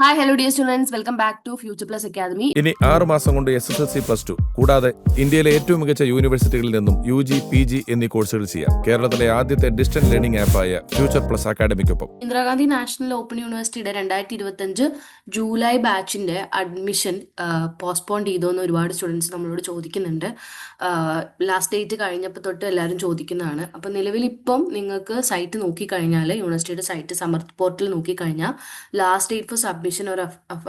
Hi hello dear students welcome back to future plus academy ഇനി ആറ് മാസം കൊണ്ട് S S L C plus two കൂടാതെ ഇന്ത്യയിലെ ഏറ്റവും മികച്ച യൂണിവേഴ്സിറ്റികളിൽ നിന്നും യു ജി പി ജി എന്നീ കോഴ്സുകൾ ചെയ്യാം. കേരളത്തിലെ ആദ്യത്തെ ഡിസ്റ്റൻസ് ലേണിംഗ് ആപ്പായ ഫ്യൂച്ചർ പ്ലസ് അക്കാദമിക്കൊപ്പം ഇന്ദിരാഗാന്ധി നാഷണൽ ഓപ്പൺ യൂണിവേഴ്സിറ്റിയുടെ രണ്ടായിരത്തി ഇരുപത്തഞ്ച് ജൂലൈ ബാച്ചിന്റെ അഡ്മിഷൻ പോസ്റ്റ്പോൺ ചെയ്തോ എന്ന് ഒരുപാട് സ്റ്റുഡൻസ് നമ്മളോട് ചോദിക്കുന്നുണ്ട്. ലാസ്റ്റ് ഡേറ്റ് കഴിഞ്ഞപ്പോൾ തൊട്ട് എല്ലാവരും ചോദിക്കുന്നതാണ്. അപ്പം നിലവിൽ ഇപ്പം നിങ്ങൾക്ക് സൈറ്റ് നോക്കിക്കഴിഞ്ഞാൽ യൂണിവേഴ്സിറ്റിയുടെ സൈറ്റ് സമർ പോർട്ടൽ നോക്കിക്കഴിഞ്ഞാൽ last date for submission or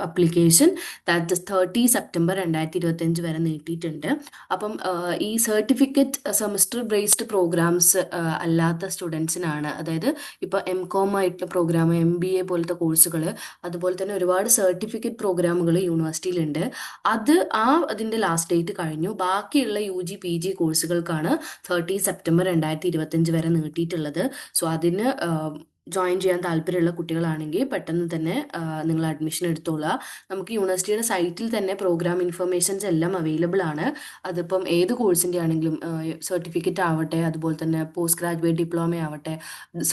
application that thirty September രണ്ടായിരത്തി ഇരുപത്തഞ്ച് വരെ നീട്ടിയിട്ടുണ്ട്. അപ്പം ഈ സർട്ടിഫിക്കറ്റ് സെമസ്റ്റർ ബേസ്ഡ് പ്രോഗ്രാംസ് അല്ലാത്ത സ്റ്റുഡൻസിനാണ് അതായത് ഇപ്പൊ എം കോം ആയിട്ടുള്ള പ്രോഗ്രാം എം ബി എ പോലത്തെ കോഴ്സുകൾ അതുപോലെ തന്നെ ഒരുപാട് സർട്ടിഫിക്കറ്റ് പ്രോഗ്രാമുകൾ യൂണിവേഴ്സിറ്റിയിലുണ്ട് അത് ആ അതിന്റെ ലാസ്റ്റ് ഡേറ്റ് കഴിഞ്ഞു. ബാക്കിയുള്ള യു ജി പി ജി കോഴ്സുകൾക്കാണ് തേർട്ടി സെപ്റ്റംബർ രണ്ടായിരത്തി ഇരുപത്തഞ്ച് വരെ നീട്ടിയിട്ടുള്ളത്. സോ അതിന് ജോയിൻ ചെയ്യാൻ താല്പര്യമുള്ള കുട്ടികളാണെങ്കിൽ പെട്ടെന്ന് തന്നെ നിങ്ങൾ അഡ്മിഷൻ എടുത്തോളുക. നമുക്ക് യൂണിവേഴ്സിറ്റിയുടെ സൈറ്റിൽ തന്നെ പ്രോഗ്രാം ഇൻഫർമേഷൻസ് എല്ലാം അവൈലബിൾ ആണ്. അതിപ്പം ഏത് കോഴ്സിന്റെ ആണെങ്കിലും സർട്ടിഫിക്കറ്റ് ആവട്ടെ അതുപോലെ തന്നെ പോസ്റ്റ് ഗ്രാജുവേറ്റ് ഡിപ്ലോമ ആവട്ടെ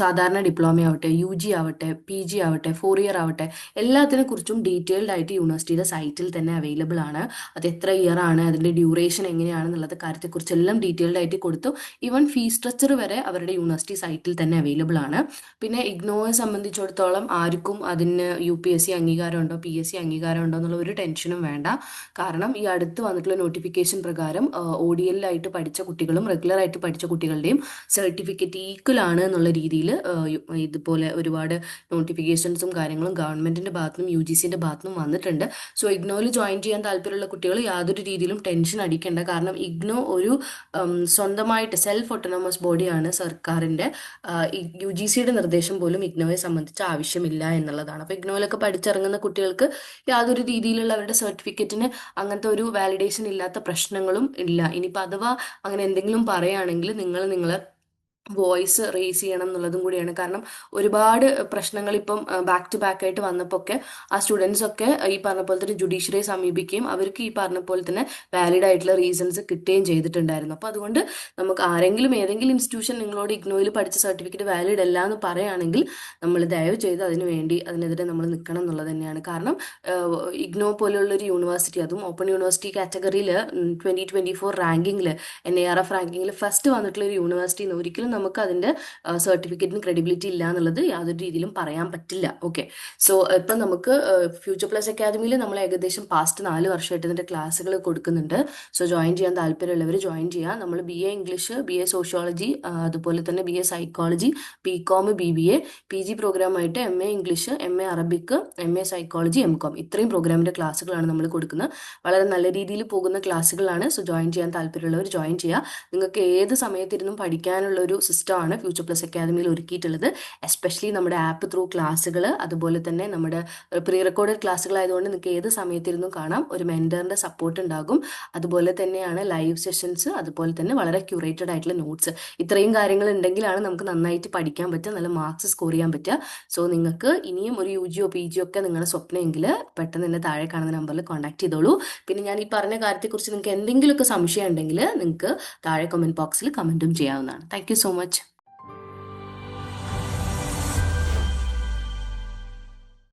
സാധാരണ ഡിപ്ലോമ ആവട്ടെ യു ജി ആവട്ടെ പി ജി ആവട്ടെ ഫോർ ഇയർ ആവട്ടെ എല്ലാത്തിനെ കുറിച്ചും ഡീറ്റെയിൽഡ് ആയിട്ട് യൂണിവേഴ്സിറ്റിയുടെ സൈറ്റിൽ തന്നെ അവൈലബിൾ ആണ്. അത് എത്ര ഇയർ ആണ് അതിന്റെ ഡ്യൂറേഷൻ എങ്ങനെയാണെന്നുള്ളത് കാര്യത്തെക്കുറിച്ച് എല്ലാം ഡീറ്റെയിൽഡ് ആയിട്ട് കൊടുത്തു. ഈവൻ ഫീസ് സ്ട്രക്ചർ വരെ അവരുടെ യൂണിവേഴ്സിറ്റി സൈറ്റിൽ തന്നെ അവൈലബിൾ ആണ്. പിന്നെ ഇഗ്നോയെ സംബന്ധിച്ചിടത്തോളം ആർക്കും അതിന് യു പി എസ് സി അംഗീകാരം ഉണ്ടോ പി എസ് സി അംഗീകാരം ഉണ്ടോ എന്നുള്ള ഒരു ടെൻഷനും വേണ്ട. കാരണം ഈ അടുത്ത് വന്നിട്ടുള്ള നോട്ടിഫിക്കേഷൻ പ്രകാരം ഒ ഡി എല്ലായിട്ട് പഠിച്ച കുട്ടികളും റെഗുലർ ആയിട്ട് പഠിച്ച കുട്ടികളുടെയും സർട്ടിഫിക്കറ്റ് ഈക്വൽ ആണ് എന്നുള്ള രീതിയിൽ ഇതുപോലെ ഒരുപാട് നോട്ടിഫിക്കേഷൻസും കാര്യങ്ങളും ഗവൺമെന്റിന്റെ ഭാഗത്തുനിന്നും യു ജി സിന്റെ ഭാഗത്തുനിന്നും വന്നിട്ടുണ്ട്. സോ ഇഗ്നോയിൽ ജോയിൻ ചെയ്യാൻ താല്പര്യമുള്ള കുട്ടികൾ യാതൊരു രീതിയിലും ടെൻഷൻ അടിക്കേണ്ട. കാരണം ഇഗ്നോ ഒരു സ്വന്തമായിട്ട് സെൽഫ് ഓട്ടോണമസ് ബോഡിയാണ് സർക്കാരിന്റെ. യു ജി സിയുടെ നിർദ്ദേശം പോലും ഇഗ്നോയെ സംബന്ധിച്ച് ആവശ്യമില്ല എന്നുള്ളതാണ്. അപ്പൊ ഇഗ്നോയിലൊക്കെ പഠിച്ചിറങ്ങുന്ന കുട്ടികൾക്ക് യാതൊരു രീതിയിലുള്ള അവരുടെ സർട്ടിഫിക്കറ്റിന് അങ്ങനത്തെ ഒരു വാലിഡേഷൻ ഇല്ലാത്ത പ്രശ്നങ്ങളും ഇല്ല. ഇനിയിപ്പോൾ അഥവാ അങ്ങനെ എന്തെങ്കിലും പറയുകയാണെങ്കിൽ നിങ്ങൾ നിങ്ങളെ വോയിസ് റേസ് ചെയ്യണം എന്നുള്ളതും കൂടിയാണ്. കാരണം ഒരുപാട് പ്രശ്നങ്ങൾ ഇപ്പം ബാക്ക് ടു ബാക്ക് ആയിട്ട് വന്നപ്പോൾ ഒക്കെ ആ സ്റ്റുഡൻസ് ഒക്കെ ഈ പറഞ്ഞ പോലെ തന്നെ ജുഡീഷ്യറിയെ സമീപിക്കുകയും അവർക്ക് ഈ പറഞ്ഞ പോലെ തന്നെ വാലിഡ് ആയിട്ടുള്ള റീസൺസ് കിട്ടുകയും ചെയ്തിട്ടുണ്ടായിരുന്നു. അപ്പോൾ അതുകൊണ്ട് നമുക്ക് ആരെങ്കിലും ഏതെങ്കിലും ഇൻസ്റ്റിറ്റ്യൂഷൻ നിങ്ങളോട് ഇഗ്നോയിൽ പഠിച്ച സർട്ടിഫിക്കറ്റ് വാലിഡ് അല്ല എന്ന് പറയുകയാണെങ്കിൽ നമ്മൾ ദയവ് ചെയ്ത് അതിന് വേണ്ടി അതിനെതിരെ നമ്മൾ നിൽക്കണം എന്നുള്ളത് തന്നെയാണ്. കാരണം ഇഗ്നോ പോലെയുള്ള ഒരു യൂണിവേഴ്സിറ്റി അതും ഓപ്പൺ യൂണിവേഴ്സിറ്റി കാറ്റഗറിയിൽ ട്വന്റി ട്വന്റി ഫോർ റാങ്കിങ്ങിൽ എൻ എ ആർ എഫ് റാങ്കിങ്ങിൽ ഫസ്റ്റ് വന്നിട്ടുള്ള ഒരു യൂണിവേഴ്സിറ്റിയിൽ നിന്ന് ഒരിക്കലും നമുക്ക് അതിന്റെ സർട്ടിഫിക്കറ്റിന് ക്രെഡിബിലിറ്റി ഇല്ല എന്നുള്ളത് യാതൊരു രീതിയിലും പറയാൻ പറ്റില്ല. ഓക്കെ സോ ഇപ്പം നമുക്ക് ഫ്യൂച്ചർ പ്ലസ് അക്കാദമിയിൽ നമ്മൾ ഏകദേശം പാസ്റ്റ് നാല് വർഷമായിട്ട് ഇതിന്റെ ക്ലാസ്സുകൾ കൊടുക്കുന്നുണ്ട്. സോ ജോയിൻ ചെയ്യാൻ താല്പര്യമുള്ളവർ ജോയിൻ ചെയ്യുക നമ്മൾ B A English B A sociology അതുപോലെ തന്നെ B A psychology B com B B A P G പ്രോഗ്രാമായിട്ട് M A English M A Arabic M A psychology M com ഇത്രയും പ്രോഗ്രാമിന്റെ ക്ലാസ്സുകളാണ് നമ്മൾ കൊടുക്കുന്നത്. വളരെ നല്ല രീതിയിൽ പോകുന്ന ക്ലാസ്സുകളാണ് സോ ജോയിൻ ചെയ്യാൻ താല്പര്യമുള്ളവർ ജോയിൻ ചെയ്യുക. നിങ്ങൾക്ക് ഏത് സമയത്തിരുന്നും പഠിക്കാനുള്ള ഒരു സിസ്റ്റമാണ് ഫ്യൂച്ചർ പ്ലസ് അക്കാദമിയിൽ ഒരുക്കിയിട്ടുള്ളത്. എസ്പെഷ്യലി നമ്മുടെ ആപ്പ് ത്രൂ ക്ലാസ്സുകൾ അതുപോലെ തന്നെ നമ്മുടെ പ്രീ റെക്കോർഡഡ് ക്ലാസ്സുകളായതുകൊണ്ട് നിങ്ങൾക്ക് ഏത് സമയത്തിരുന്നും കാണാം. ഒരു മെന്ററിന്റെ സപ്പോർട്ട് ഉണ്ടാകും. അതുപോലെ തന്നെയാണ് ലൈവ് സെഷൻസ് അതുപോലെ തന്നെ വളരെ ക്യൂറേറ്റഡ് ആയിട്ടുള്ള നോട്ട്സ് ഇത്രയും കാര്യങ്ങൾ ഉണ്ടെങ്കിലാണ് നമുക്ക് നന്നായിട്ട് പഠിക്കാൻ പറ്റുക നല്ല മാർക്സ് സ്കോർ ചെയ്യാൻ പറ്റുക. സോ നിങ്ങൾക്ക് ഇനിയും ഒരു യു ജിയോ പി ജിയോ ഒക്കെ നിങ്ങളുടെ സ്വപ്നമെങ്കിൽ പെട്ടെന്ന് തന്നെ താഴെ കാണുന്ന നമ്പറിൽ കോൺടാക്ട് ചെയ്തോളൂ. പിന്നെ ഞാൻ ഈ പറഞ്ഞ കാര്യത്തെക്കുറിച്ച് നിങ്ങൾക്ക് എന്തെങ്കിലുമൊക്കെ സംശയം ഉണ്ടെങ്കിൽ നിങ്ങൾക്ക് താഴെ കമന്റ് ബോക്സിൽ കമന്റും ചെയ്യാവുന്നതാണ്. Thank so much much.